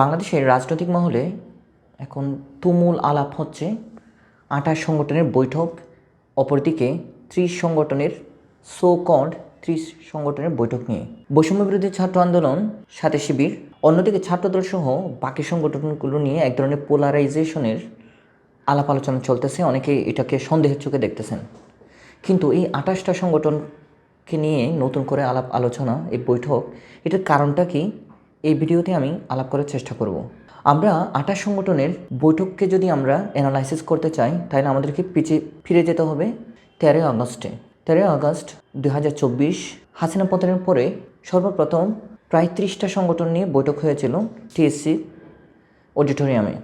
বাংলাদেশের রাজনৈতিক মহলে এখন তুমুল আলাপ হচ্ছে। আঠাশ সংগঠনের বৈঠক, অপরদিকে ত্রিশ সংগঠনের সো কল্ড ত্রিশ সংগঠনের বৈঠক নিয়ে। বৈষম্য বিরোধী ছাত্র আন্দোলন, সাথে শিবির, অন্যদিকে ছাত্রদল সহ বাকি সংগঠনগুলো নিয়ে এক ধরনের পোলারাইজেশনের আলাপ আলোচনা চলতেছে। অনেকে এটাকে সন্দেহের চোখে দেখতেছেন। কিন্তু এই আঠাশটা সংগঠনকে নিয়ে নতুন করে আলাপ আলোচনা, এই বৈঠক, এটার কারণটা কি? এই ভিডিওতে আমি আলাপ করার চেষ্টা করব। আমরা আঠাশ সংগঠনের বৈঠককে যদি আমরা অ্যানালাইসিস করতে চাই, তাহলে আমাদেরকে পিছিয়ে ফিরে যেতে হবে তেরোই আগস্টে। তেরোই আগস্ট দু হাজার চব্বিশ, হাসিনা পতনের পরে সর্বপ্রথম প্রায় ত্রিশটা সংগঠন নিয়ে বৈঠক হয়েছিল টিএসসি অডিটোরিয়ামে।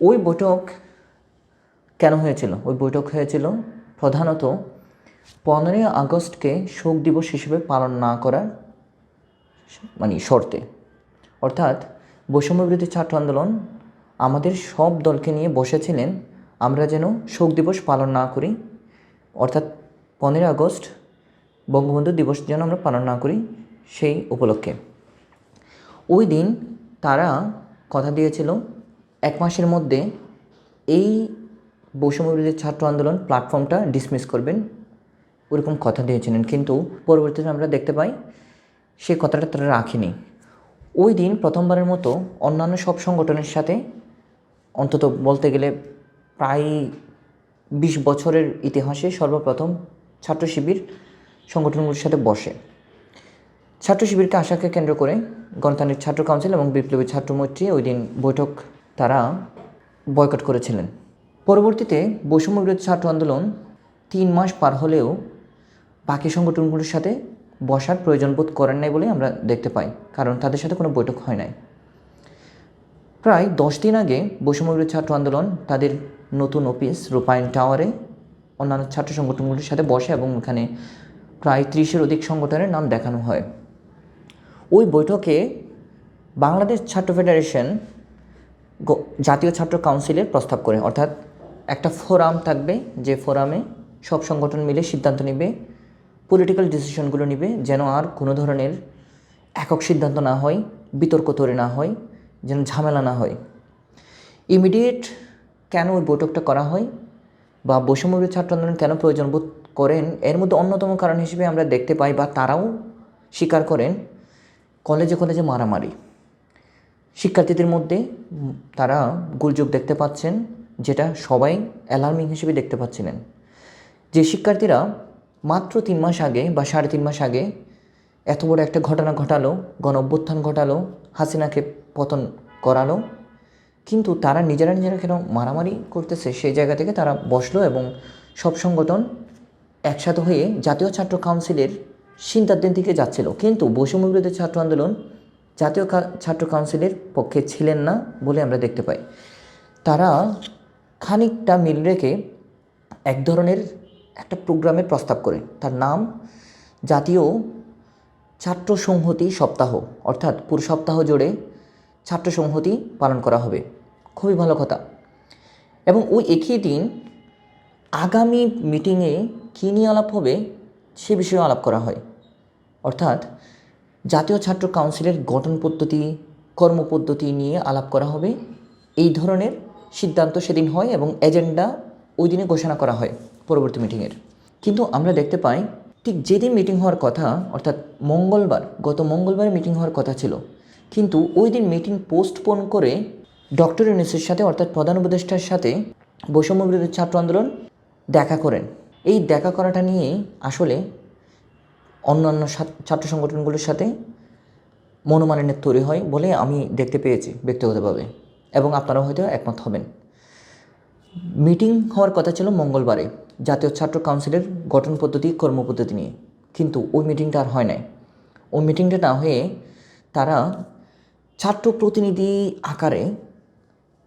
ওই বৈঠক কেন হয়েছিল? ওই বৈঠক হয়েছিল প্রধানত পনেরোই আগস্টকে শোক দিবস হিসেবে পালন না করার শর্তে। অর্থাৎ বৈষম্যবিরোধী ছাত্র আন্দোলন আমাদের সব দলকে নিয়ে বসেছিলেন, আমরা যেন শোক দিবস পালন না করি। অর্থাৎ পনেরোই আগস্ট বঙ্গবন্ধু দিবস যেন আমরা পালন না করি সেই উপলক্ষে। ওই দিন তারা কথা দিয়েছিল, এক মাসের মধ্যে এই বৈষম্যবিরোধী ছাত্র আন্দোলন প্ল্যাটফর্মটা ডিসমিস করবেন, ওরকম কথা দিয়েছিলেন। কিন্তু পরবর্তীতে আমরা দেখতে পাই সেই কথাটা তারা রাখেনি। ওই দিন প্রথমবারের মতো অন্যান্য সব সংগঠনের সাথে, অন্তত বলতে গেলে প্রায় বিশ বছরের ইতিহাসে সর্বপ্রথম ছাত্র শিবির সংগঠনগুলোর সাথে বসে। ছাত্র শিবিরকে আশাকে কেন্দ্র করে গণতান্ত্রিক ছাত্র কাউন্সিল এবং বিপ্লবী ছাত্র মৈত্রী ওই দিন বৈঠক তারা বয়কট করেছিলেন। পরবর্তীতে বৈষম্য বিরোধী ছাত্র আন্দোলন তিন মাস পার হলেও বাকি সংগঠনগুলোর সাথে বসার প্রয়োজন বোধ করেন নাই বলে আমরা দেখতে পাই, কারণ তাদের সাথে কোনো বৈঠক হয় নাই। প্রায় দশ দিন আগে বৈষম্যবিরোধী ছাত্র আন্দোলন তাদের নতুন অফিস রূপায়ণ টাওয়ারে অন্যান্য ছাত্র সংগঠনগুলির সাথে বসে এবং এখানে প্রায় ত্রিশের অধিক সংগঠনের নাম দেখানো হয়। ওই বৈঠকে বাংলাদেশ ছাত্র ফেডারেশন জাতীয় ছাত্র কাউন্সিলের প্রস্তাব করে, অর্থাৎ একটা ফোরাম থাকবে যে ফোরামে সব সংগঠন মিলে সিদ্ধান্ত নেবে পলিটিক্যাল ডিসিশনগুলো নেবে যেন আর কোনো ধরনের একক সিদ্ধান্ত না হয়, বিতর্ক তৈরি না হয়, যেন ঝামেলা না হয়। ইমিডিয়েট কেন ওই বৈঠকটা করা হয় বা বৈষম্যবিরোধী ছাত্র আন্দোলন কেন প্রয়োজন বোধ করেন, এর মধ্যে অন্যতম কারণ হিসেবে আমরা দেখতে পাই বা তারাও স্বীকার করেন কলেজে কলেজে মারামারি। শিক্ষার্থীদের মধ্যে তারা গুলযোগ দেখতে পাচ্ছেন, যেটা সবাই অ্যালার্মিং হিসেবে দেখতে পাচ্ছিলেন। যে শিক্ষার্থীরা মাত্র তিন মাস আগে বা সাড়ে তিন মাস আগে এত বড় একটা ঘটনা ঘটালো গণ অভ্যুত্থান ঘটালো, হাসিনাকে পতন করালো। কিন্তু তারা নিজেরা নিজেরা কেন মারামারি করতেছে সেই জায়গা থেকে তারা বসল এবং সব সংগঠন একসাথে হয়ে জাতীয় ছাত্র কাউন্সিলের সিদ্ধান্তের দিকে যাচ্ছিল। কিন্তু বৈষম্য বিরোধী ছাত্র আন্দোলন জাতীয় ছাত্র কাউন্সিলের পক্ষে ছিলেন না বলে আমরা দেখতে পাই। তারা খানিকটা মিল রেখে এক ধরনের একটা প্রোগ্রামের প্রস্তাব করে। তার নাম জাতীয় ছাত্র সংহতি সপ্তাহ, অর্থাৎ পুরো সপ্তাহ জুড়ে ছাত্র সংহতি পালন করা হবে। খুবই ভালো কথা। এবং ওই একই দিন আগামী মিটিংয়ে কী নিয়ে আলাপ হবে সে বিষয়ে আলাপ করা হয়। অর্থাৎ জাতীয় ছাত্র কাউন্সিলের গঠন পদ্ধতি কর্মপদ্ধতি নিয়ে আলাপ করা হবে। এই ধরনের সিদ্ধান্ত সেদিন হয় এবং এজেন্ডা ওই দিনে ঘোষণা করা হয়। পরবর্তী মিটিংয়ের কিন্তু আমরা দেখতে পাই, ঠিক যেদিন মিটিং হওয়ার কথা, অর্থাৎ মঙ্গলবার, গত মঙ্গলবার মিটিং হওয়ার কথা ছিল। কিন্তু ওই দিন মিটিং পোস্টপোন করে ডক্টর ইউনিসের সাথে, অর্থাৎ প্রধান উপদেষ্টার সাথে বৈষম্য বিরোধী ছাত্র আন্দোলন দেখা করেন। এই দেখা করাটা নিয়ে আসলে অন্যান্য ছাত্র- সংগঠনগুলোর সাথে মনোমালিন্য তৈরি হয় বলে আমি দেখতে পেয়েছি ব্যক্তিগতভাবে। এবং আপনারাও হয়তো একমত হবেন। মিটিং হওয়ার কথা ছিল মঙ্গলবারে। জাতীয় ছাত্র কাউন্সিলের গঠন পদ্ধতি কর্মপদ্ধতি নিয়ে। কিন্তু ওই মিটিংটা আর হয় নাই। ওই মিটিংটা না হয়ে তারা ছাত্র প্রতিনিধি আকারে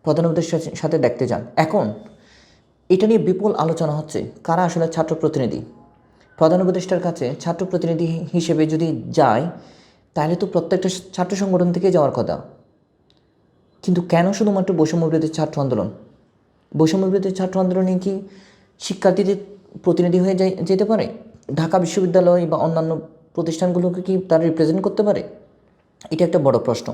প্রধান সাথে দেখতে যান। এখন এটা নিয়ে বিপুল আলোচনা হচ্ছে, কারা আসলে ছাত্র প্রতিনিধি? প্রধান উপদেষ্টার কাছে ছাত্র প্রতিনিধি হিসেবে যদি যায়, তাহলে তো প্রত্যেকটা ছাত্র সংগঠন থেকে যাওয়ার কথা। কিন্তু কেন শুধুমাত্র বৈষম্য বিরোধী ছাত্র আন্দোলন? বৈষম্য বিরোধী ছাত্র আন্দোলনে কি শিক্ষার্থীদের প্রতিনিধি হয়ে যেতে পারে? ঢাকা বিশ্ববিদ্যালয় বা অন্যান্য প্রতিষ্ঠানগুলোকে কি তারা রিপ্রেজেন্ট করতে পারে? এটা একটা বড় প্রশ্ন।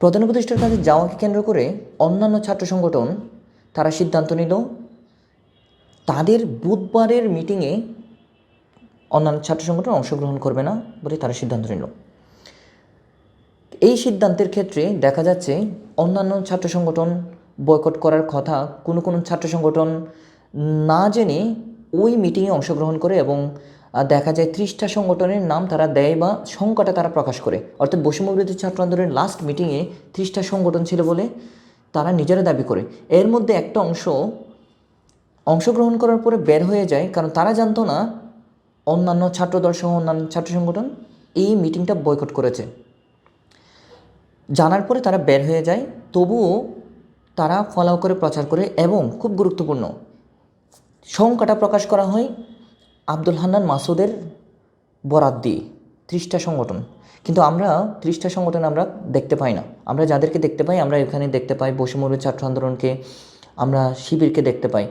প্রধান উপদেষ্টার কাছে যাওয়াকে কেন্দ্র করে অন্যান্য ছাত্র সংগঠন তারা সিদ্ধান্ত নিল, তাদের বুধবারের মিটিংয়ে অন্যান্য ছাত্র সংগঠন অংশগ্রহণ করবে না বলে তারা সিদ্ধান্ত নিল। এই সিদ্ধান্তের ক্ষেত্রে দেখা যাচ্ছে অন্যান্য ছাত্র সংগঠন বয়কট করার কথা কোনো কোনো ছাত্র সংগঠন না জেনে ওই মিটিংয়ে অংশগ্রহণ করে এবং দেখা যায় ত্রিশটা সংগঠনের নাম তারা দেয় বা সংখ্যাটা তারা প্রকাশ করে। অর্থাৎ বৈষম্যবিরোধী ছাত্র আন্দোলনের লাস্ট মিটিংয়ে ত্রিশটা সংগঠন ছিল বলে তারা নিজেরা দাবি করে। এর মধ্যে একটা অংশ অংশগ্রহণ করার পরে বের হয়ে যায়, কারণ তারা জানতো না অন্যান্য ছাত্রদল সহ অন্যান্য ছাত্র সংগঠন এই মিটিংটা বয়কট করেছে। জানার পরে তারা বের হয়ে যায়, তবুও তারা ফলাও করে প্রচার করে এবং খুব গুরুত্বপূর্ণ সংখ্যাটা প্রকাশ করা হয় আব্দুল হান্নান মাসুদের বরাত দিয়ে, ত্রিশটা সংগঠন। কিন্তু আমরা ত্রিশটা সংগঠন আমরা দেখতে পাই না। আমরা যাদেরকে দেখতে পাই, আমরা এখানে দেখতে পাই বৈষম্য ছাত্র আন্দোলনকে, আমরা শিবিরকে দেখতে পাই।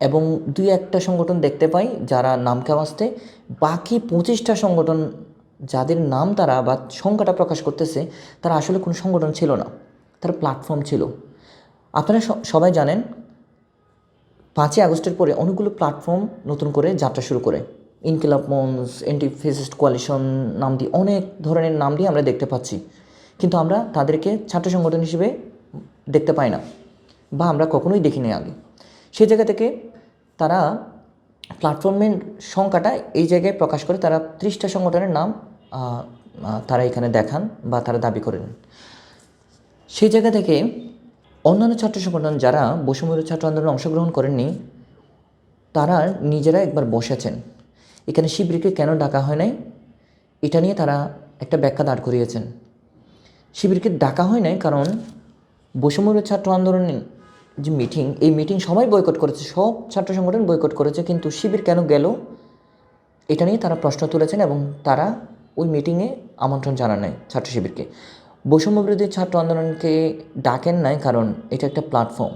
এবং দুই একটা সংগঠন দেখতে পাই যারা নামকে আসতে বাকি পঁচিশটা সংগঠন যাদের নাম তারা বা সংখ্যাটা প্রকাশ করতেছে, তারা আসলে কোনো সংগঠন ছিল না। তার প্ল্যাটফর্ম ছিল। আপনারা সবাই জানেন, পাঁচই আগস্টের পরে অনেকগুলো প্ল্যাটফর্ম নতুন করে যাত্রা শুরু করে। ইনকিলাব মঞ্চ এন্টি ফেসিস্ট কোয়ালিশন নাম দিয়ে অনেক ধরনের নাম দিয়ে আমরা দেখতে পাচ্ছি। কিন্তু আমরা তাদেরকে ছাত্র সংগঠন হিসেবে দেখতে পাই না, বা আমরা কখনোই দেখিনি আগে। সেই জায়গা থেকে তারা প্ল্যাটফর্মের সংখ্যাটা এই জায়গায় প্রকাশ করে তারা ত্রিশটা সংগঠনের নাম তারা এখানে দেখান বা তারা দাবি করেন। সেই জায়গা থেকে অন্যান্য ছাত্র সংগঠন যারা বৈষম্য ছাত্র আন্দোলনে অংশগ্রহণ করেননি, তারা নিজেরা একবার বসেছেন। এখানে শিবিরকে কেন ডাকা হয় নাই? এটা নিয়ে তারা একটা ব্যাখ্যা দাঁড় করিয়েছেন। শিবিরকে ডাকা হয় নাই কারণ বৈষম্য ছাত্র আন্দোলনের যে মিটিং, এই মিটিং সবাই বয়কট করেছে, সব ছাত্র সংগঠন বয়কট করেছে, কিন্তু শিবির কেন গেল? এটা নিয়ে তারা প্রশ্ন তুলেছেন এবং তারা ওই মিটিংয়ে আমন্ত্রণ জানান নাই ছাত্র শিবিরকে। বৈষম্য বিরোধী ছাত্র আন্দোলনকে ডাকেন নাই কারণ এটা একটা প্ল্যাটফর্ম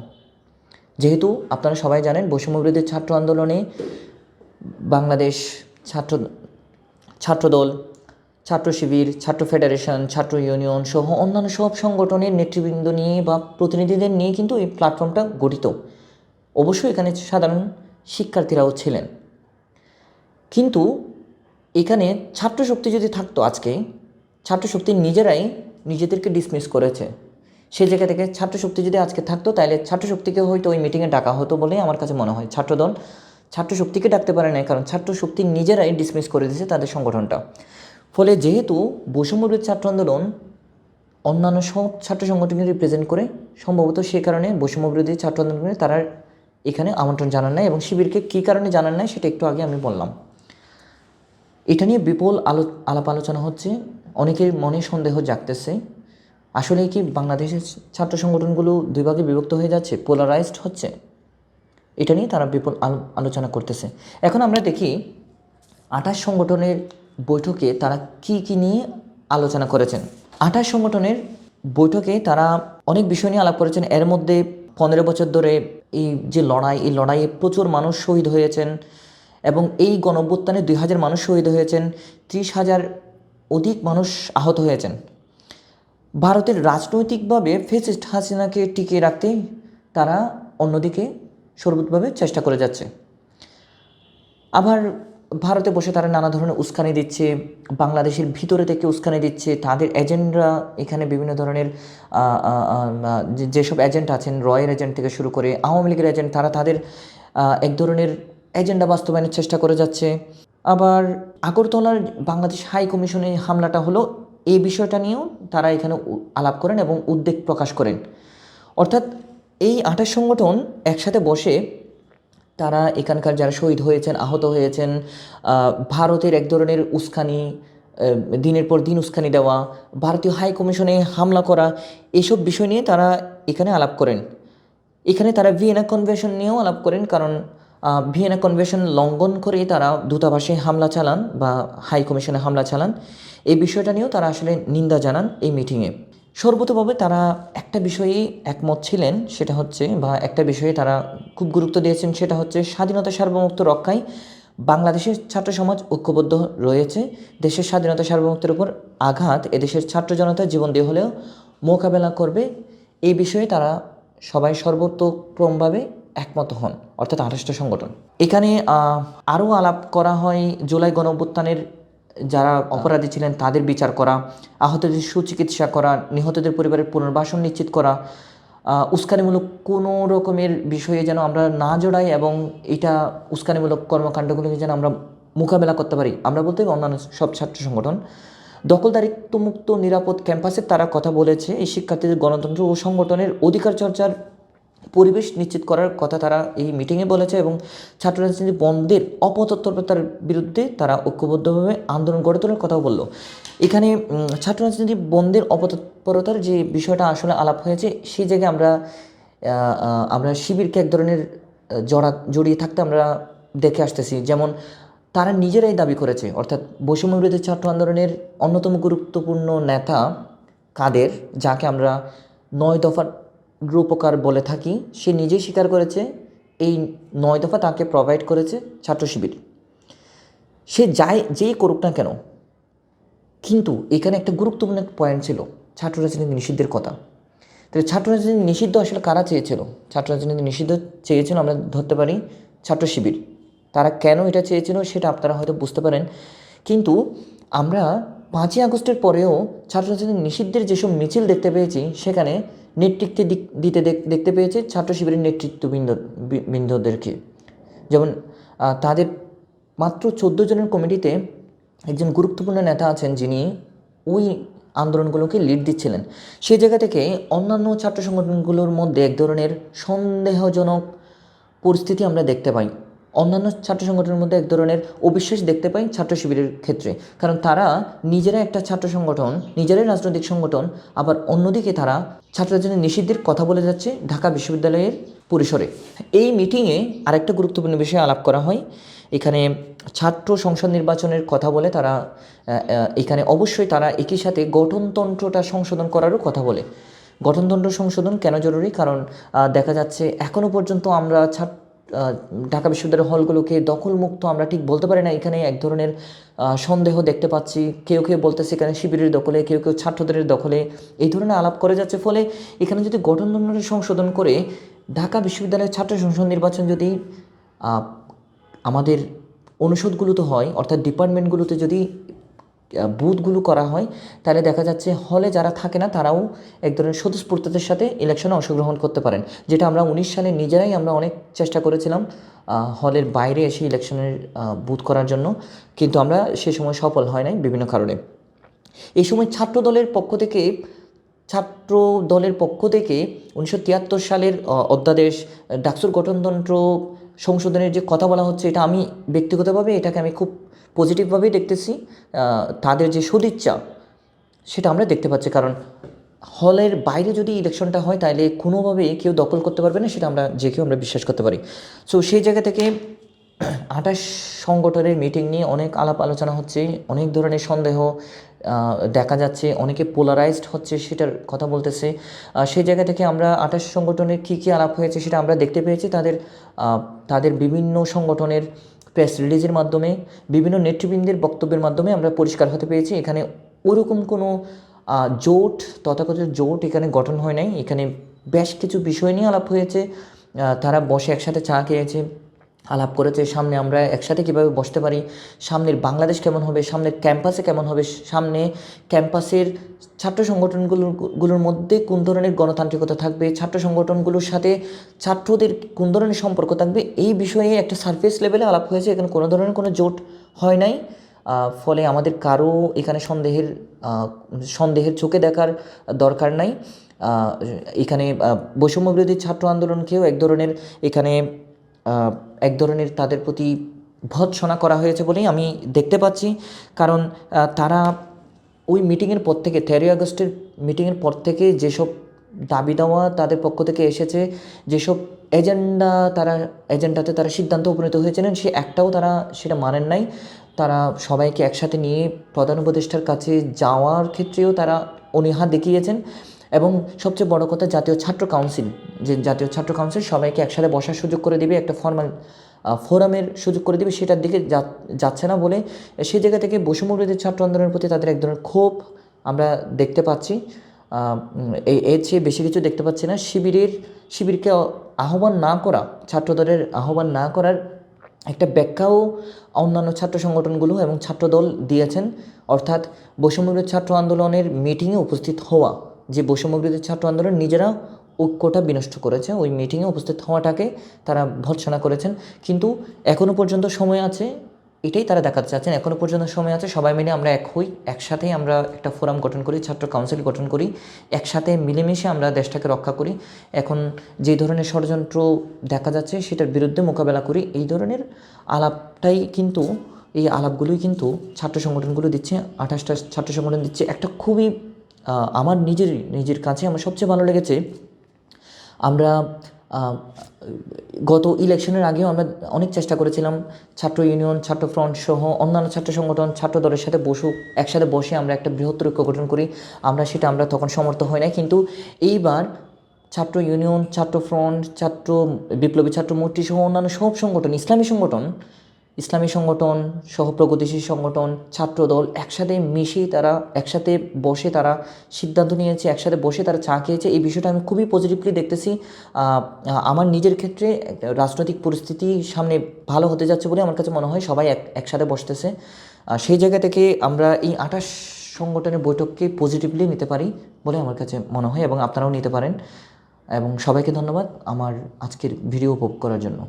যেহেতু আপনারা সবাই জানেন বৈষম্য বিরোধী ছাত্র আন্দোলনে বাংলাদেশ ছাত্র, ছাত্রদল, ছাত্র শিবির, ছাত্র ফেডারেশন ছাত্র ইউনিয়ন সহ অন্যান্য সব সংগঠনের নেতৃবৃন্দ নিয়ে বা প্রতিনিধিদের নিয়ে কিন্তু এই প্ল্যাটফর্মটা গঠিত। অবশ্যই এখানে সাধারণ শিক্ষার্থীরাও ছিলেন। কিন্তু এখানে ছাত্র শক্তি যদি থাকতো আজকে ছাত্র শক্তি নিজেরাই নিজেদেরকে ডিসমিস করেছে। সেই জায়গা থেকে ছাত্রশক্তি যদি আজকে থাকতো, তাহলে ছাত্রশক্তিকে হয়তো ওই মিটিংয়ে ডাকা হতো বলেই আমার কাছে মনে হয়। ছাত্রদল, ছাত্রশক্তিকে ডাকতে পারে না কারণ ছাত্রশক্তি নিজেরাই ডিসমিস করে দিয়েছে তাদের সংগঠনটা। ফলে যেহেতু বৈষম্যবিরোধী ছাত্র আন্দোলন অন্যান্য সব ছাত্র সংগঠনকে রিপ্রেজেন্ট করে, সম্ভবত সে কারণে বৈষম্যবিরোধী ছাত্র আন্দোলনে তারা এখানে আমন্ত্রণ জানান নাই এবং শিবিরকে কী কারণে জানান নাই সেটা একটু আগে আমি বললাম। এটা নিয়ে বিপুল আলো, আলাপ আলোচনা হচ্ছে। অনেকের মনে সন্দেহ জাগতেছে। আসলে কি বাংলাদেশের ছাত্র সংগঠনগুলো দুই ভাগে বিভক্ত হয়ে যাচ্ছে? পোলারাইজড হচ্ছে? এটা নিয়ে তারা বিপুল আলো- আলোচনা করতেছে। এখন আমরা দেখি আঠাশ সংগঠনের বৈঠকে তারা কি কি নিয়ে আলোচনা করেছেন। আঠাশ সংগঠনের বৈঠকে তারা অনেক বিষয় নিয়ে আলাপ করেছেন। এর মধ্যে পনেরো বছর ধরে এই যে লড়াই, এই লড়াইয়ে প্রচুর মানুষ শহীদ হয়েছেন এবং এই গণঅভ্যুত্থানে দুই হাজার মানুষ শহীদ হয়েছেন। ত্রিশ হাজার অধিক মানুষ আহত হয়েছেন। ভারতের রাজনৈতিকভাবে ফেসিস্ট হাসিনাকে টিকিয়ে রাখতে তারা অন্যদিকে সর্বতভাবে চেষ্টা করে যাচ্ছে। আবার ভারতে বসে তারা নানা ধরনের উস্কানি দিচ্ছে, বাংলাদেশের ভিতরে থেকে উস্কানি দিচ্ছে, তাদের এজেন্টরা এখানে বিভিন্ন ধরনের যেসব এজেন্ট আছেন, রয়ের এজেন্ট থেকে শুরু করে আওয়ামী লীগের এজেন্ট, তারা তাদের এক ধরনের এজেন্ডা বাস্তবায়নের চেষ্টা করে যাচ্ছে। আবার আগরতলার বাংলাদেশ হাই কমিশনে হামলাটা হলো এই বিষয়টা নিয়েও তারা এখানে আলাপ করেন এবং উদ্বেগ প্রকাশ করেন। অর্থাৎ এই আঠাশ সংগঠন একসাথে বসে তারা এখানকার যারা শহীদ হয়েছেন, আহত হয়েছেন ভারতের এক ধরনের উস্কানি দিনের পর দিন উস্কানি দেওয়া, ভারতীয় হাই কমিশনে হামলা করা, এসব বিষয় নিয়ে তারা এখানে আলাপ করেন। এখানে তারা ভিয়েনা কনভেনশন নিয়েও আলাপ করেন কারণ ভিয়েনা কনভেনশন লঙ্ঘন করে তারা দূতাবাসে হামলা চালান বা হাই কমিশনে হামলা চালান। এই বিষয়টা নিয়েও তারা আসলে নিন্দা জানান এই মিটিংয়ে। সর্বতভাবে তারা একটা বিষয়ে একমত ছিলেন, সেটা হচ্ছে বা একটা বিষয়ে তারা খুব গুরুত্ব দিয়েছেন, সেটা হচ্ছে স্বাধীনতা সার্বভৌমত্ব রক্ষায় বাংলাদেশের ছাত্র সমাজ ঐক্যবদ্ধ রয়েছে। দেশের স্বাধীনতা সার্বভৌমত্বের উপর আঘাত এদেশের ছাত্র জনতার জীবন দিয়ে হলেও মোকাবেলা করবে। এই বিষয়ে তারা সবাই সর্বোত্তমভাবে একমত হন, অর্থাৎ আঠাশটা সংগঠন। এখানে আরও আলাপ করা হয় জুলাই গণ অভ্যুত্থানের যারা অপরাধী ছিলেন তাদের বিচার করা, আহতদের সুচিকিৎসা করা, নিহতদের পরিবারের পুনর্বাসন নিশ্চিত করা উস্কানিমূলক কোনো রকমের বিষয়ে যেন আমরা না জড়াই এবং এটা উস্কানিমূলক কর্মকাণ্ডগুলোকে যেন আমরা মোকাবেলা করতে পারি। আমরা বলতে অন্যান্য সব ছাত্র সংগঠন। দখলদারিত্ব মুক্ত নিরাপদ ক্যাম্পাসে তারা কথা বলেছে, এই শিক্ষার্থীদের গণতন্ত্র ও সংগঠনের অধিকার চর্চার পরিবেশ নিশ্চিত করার কথা তারা এই মিটিংয়ে বলেছে এবং ছাত্র রাজনীতি বন্ধের অপতৎপরতার বিরুদ্ধে তারা ঐক্যবদ্ধভাবে আন্দোলন গড়ে তোলার কথাও বলল। এখানে ছাত্র রাজনীতি বন্ধের অপতৎপরতার যে বিষয়টা আসলে আলাপ হয়েছে, সেই জায়গায় আমরা আমরা শিবিরকে এক ধরনের জড়া, জড়িয়ে থাকতে আমরা দেখে আসতেছি। যেমন, তারা নিজেরাই দাবি করেছে, অর্থাৎ বৈষম্য বিরোধী ছাত্র আন্দোলনের অন্যতম গুরুত্বপূর্ণ নেতা কাদের, যাকে আমরা নয় দফার রূপকার বলে থাকি, সে নিজেই স্বীকার করেছে, এই নয় দফা তাকে প্রোভাইড করেছে ছাত্র শিবির। সে যাই, যেই করুক না কেন, কিন্তু এখানে একটা গুরুত্বপূর্ণ পয়েন্ট ছিল, ছাত্র রাজনীতি নিষিদ্ধের কথা। তাহলে ছাত্র রাজনীতি নিষিদ্ধ আসলে কারা চেয়েছিল? ছাত্র রাজনীতি নিষিদ্ধ চেয়েছিল আমরা ধরতে পারি ছাত্র শিবির। তারা কেন এটা চেয়েছিল সেটা আপনারা হয়তো বুঝতে পারেন। কিন্তু আমরা পাঁচই আগস্টের পরেও ছাত্র রাজনীতি নিষিদ্ধের যেসব মিছিল দেখতে পেয়েছি, সেখানে নেতৃত্বে দিক- দিতে দেখ- দেখতে পেয়েছে ছাত্র শিবিরের নেতৃত্ববৃন্দ বৃন্দদেরকে। যেমন তাদের মাত্র চোদ্দ জনের কমিটিতে একজন গুরুত্বপূর্ণ নেতা আছেন যিনি ওই আন্দোলনগুলোকে লিড দিচ্ছিলেন। সেই জায়গা থেকে অন্যান্য ছাত্র সংগঠনগুলোর মধ্যে এক ধরনের সন্দেহজনক পরিস্থিতি আমরা দেখতে পাই। অন্যান্য ছাত্র সংগঠনের মধ্যে এক ধরনের অবিশ্বাস দেখতে পাই ছাত্র শিবিরের ক্ষেত্রে। কারণ তারা নিজেরা একটা ছাত্র সংগঠন, নিজেরাই রাজনৈতিক সংগঠন, আবার অন্যদিকে তারা ছাত্র রাজনীতি নিষিদ্ধের কথা বলে যাচ্ছে ঢাকা বিশ্ববিদ্যালয়ের পরিসরে। এই মিটিংয়ে আরেকটা গুরুত্বপূর্ণ বিষয় আলাপ করা হয়। এখানে ছাত্র সংসদ নির্বাচনের কথা বলে তারা এখানে অবশ্যই তারা একই সাথে গঠনতন্ত্রটা সংশোধন করারও কথা বলে। গঠনতন্ত্র সংশোধন কেন জরুরি? কারণ দেখা যাচ্ছে এখনও পর্যন্ত আমরা ছাত্র ঢাকা বিশ্ববিদ্যালয়ের হলগুলোকে দখলমুক্ত, আমরা ঠিক বলতে পারি না, এখানে এক ধরনের সন্দেহ দেখতে পাচ্ছি। কেউ কেউ বলতেছে এখানে শিবিরের দখলে, কেউ কেউ ছাত্রদের দখলে। এই ধরনের আলাপ করে যাচ্ছে, ফলে এখানে যদি গঠনতন্ত্র সংশোধন করে ঢাকা বিশ্ববিদ্যালয়ের ছাত্র সংসদ নির্বাচন যদি আমাদের অনুষদগুলোতে হয়, অর্থাৎ ডিপার্টমেন্টগুলোতে যদি বুথগুলো করা হয়, তাহলে দেখা যাচ্ছে হলে যারা থাকে না, তারাও এক ধরনের স্বতঃস্ফূর্ততার সাথে ইলেকশনে অংশগ্রহণ করতে পারেন। যেটা আমরা উনিশ সালে নিজেরাই আমরা অনেক চেষ্টা করেছিলাম হলের বাইরে এসে ইলেকশনের বুথ করার জন্য। কিন্তু আমরা সে সময় সফল হয় নাই বিভিন্ন কারণে। এই সময় ছাত্র দলের পক্ষ থেকে ছাত্র দলের পক্ষ থেকে উনিশশো তিয়াত্তর সালের অধ্যাদেশ ডাকসুর গঠনতন্ত্র সংশোধনের যে কথা বলা হচ্ছে, এটা আমি ব্যক্তিগতভাবে এটাকে আমি খুব পজিটিভভাবেই দেখতেছি। তাদের যে সদিচ্ছা, সেটা আমরা দেখতে পাচ্ছি। কারণ হলের বাইরে যদি ইলেকশনটা হয় তাহলে কোনোভাবে কেউ দখল করতে পারবে না, সেটা আমরা, যে কেউ আমরা বিশ্বাস করতে পারি। সো সেই জায়গা থেকে আঠাশ সংগঠনের মিটিং নিয়ে অনেক আলাপ আলোচনা হচ্ছে, অনেক ধরনের সন্দেহ দেখা যাচ্ছে অনেকে পোলারাইজড হচ্ছে সেটার কথা বলতেছে। সেই জায়গা থেকে আমরা আঠাশ সংগঠনের কী কী আলাপ হয়েছে সেটা আমরা দেখতে পেয়েছি। তাদের তাদের বিভিন্ন সংগঠনের প্রেস রিলিজের মাধ্যমে, বিভিন্ন নেতৃবৃন্দের বক্তব্যের মাধ্যমে আমরা পরিষ্কার হতে পেরেছি। এখানে ওরকম কোনো জোট, তথাকথিত জোট এখানে গঠন হয় নাই। এখানে বেশ কিছু বিষয় নিয়ে আলাপ হয়েছে। তারা বসে একসাথে চা খেয়েছে। আলাপ করেছে সামনে আমরা একসাথে কীভাবে বসতে পারি সামনের বাংলাদেশ কেমন হবে সামনের ক্যাম্পাসে কেমন হবে সামনে ক্যাম্পাসের ছাত্র সংগঠনগুলোর গুলোর মধ্যে কোন ধরনের গণতান্ত্রিকতা থাকবে ছাত্র সংগঠনগুলোর সাথে ছাত্রদের কোন ধরনের সম্পর্ক থাকবে এই বিষয়ে একটা সার্ফেস লেভেলে আলাপ হয়েছে এখানে কোনো ধরনের কোনো জোট হয় নাই। ফলে আমাদের কারও এখানে সন্দেহের সন্দেহের চোখে দেখার দরকার নাই। এখানে আহ, বৈষম্য বিরোধী ছাত্র আন্দোলনকেও এক ধরনের এখানে এক ধরনের তাদের প্রতি ভৎসনা করা হয়েছে বলেই আমি দেখতে পাচ্ছি। কারণ তারা ওই মিটিংয়ের পর থেকে, তেরোই আগস্টের মিটিংয়ের পর থেকে যেসব দাবি দেওয়া তাদের পক্ষ থেকে এসেছে, যেসব এজেন্ডা তারা, এজেন্ডাতে তারা সিদ্ধান্ত উপনীত হয়েছিলেন, সে একটাও তারা সেটা মানেন নাই। তারা সবাইকে একসাথে নিয়ে প্রধান উপদেষ্টার কাছে যাওয়ার ক্ষেত্রেও তারা অনীহা দেখিয়েছেন। এবং সবচেয়ে বড় কথা জাতীয় ছাত্র কাউন্সিল যে জাতীয় ছাত্র কাউন্সিল সবাইকে একসাথে বসার সুযোগ করে দিবে একটা ফর্মাল ফোরামের সুযোগ করে দিবে সেটার দিকে যাচ্ছে না বলে সেই জায়গা থেকে বৈষম্য বিরোধী ছাত্র আন্দোলনের প্রতি তাদের এক ধরনের ক্ষোভ আমরা দেখতে পাচ্ছি। আহ, উম, এ- এর চেয়ে বেশি কিছু দেখতে পাচ্ছি না। শিবিরের শিবিরকে আহ্বান না করা ছাত্রদলের আহ্বান না করার একটা ব্যাখ্যাও অন্যান্য ছাত্র সংগঠনগুলো এবং ছাত্রদল দিয়েছেন। অর্থাৎ বৈষম্যবিরোধী ছাত্র আন্দোলনের মিটিংয়ে উপস্থিত হওয়া। যে বৈষম্যবিরোধী ছাত্র আন্দোলন নিজেরা ঐক্যটা বিনষ্ট করেছে, ওই মিটিংয়ে উপস্থিত হওয়াটাকে তারা ভৎসনা করেছেন। কিন্তু এখনও পর্যন্ত সময় আছে, এটাই তারা দেখাতে চাচ্ছেন। এখনও পর্যন্ত সময় আছে, সবাই মিলে আমরা এক হই একসাথেই আমরা একটা ফোরাম গঠন করি, ছাত্র কাউন্সিল গঠন করি, একসাথে মিলেমিশে আমরা দেশটাকে রক্ষা করি। এখন যে ধরনের ষড়যন্ত্র দেখা যাচ্ছে, সেটার বিরুদ্ধে মোকাবেলা করি, এই ধরনের আলাপটাই কিন্তু, এই আলাপগুলোই কিন্তু ছাত্র সংগঠনগুলো দিচ্ছে, আঠাশটা ছাত্র সংগঠন দিচ্ছে, একটা খুবই আমার নিজের নিজের কাছে আমার সবচেয়ে ভালো লেগেছে, আমরা গত ইলেকশনের আগেও আমরা অনেক চেষ্টা করেছিলাম, ছাত্র ইউনিয়ন, ছাত্র ফ্রন্ট সহ অন্যান্য ছাত্র সংগঠন, ছাত্র দলের সাথে বসুক একসাথে বসে আমরা একটা বৃহত্তর ঐক্য গঠন করি, আমরা সেটা আমরা তখন সমর্থ হই না কিন্তু এইবার ছাত্র ইউনিয়ন, ছাত্র ফ্রন্ট, ছাত্র বিপ্লবী, ছাত্র মৈত্রী সহ অন্যান্য সব সংগঠন, ইসলামী সংগঠন ইসলামী সংগঠন সহ প্রগতিশীল সংগঠন, ছাত্রদল একসাথে মিশে তারা, একসাথে বসে তারা সিদ্ধান্ত নিয়েছে, একসাথে বসে তারা চা খেয়েছে। এই বিষয়টা আমি খুবই পজিটিভলি দেখতেছি। আমার নিজের ক্ষেত্রে রাজনৈতিক পরিস্থিতি সামনে ভালো হতে যাচ্ছে বলে আমার কাছে মনে হয় সবাই এক, একসাথে বসতেছে। সেই জায়গা থেকে আমরা এই আঠাশ সংগঠনের বৈঠককে পজিটিভলি নিতে পারি বলে আমার কাছে মনে হয় এবং আপনারাও নিতে পারেন। এবং সবাইকে ধন্যবাদ আমার আজকের ভিডিও উপভোগ করার জন্য।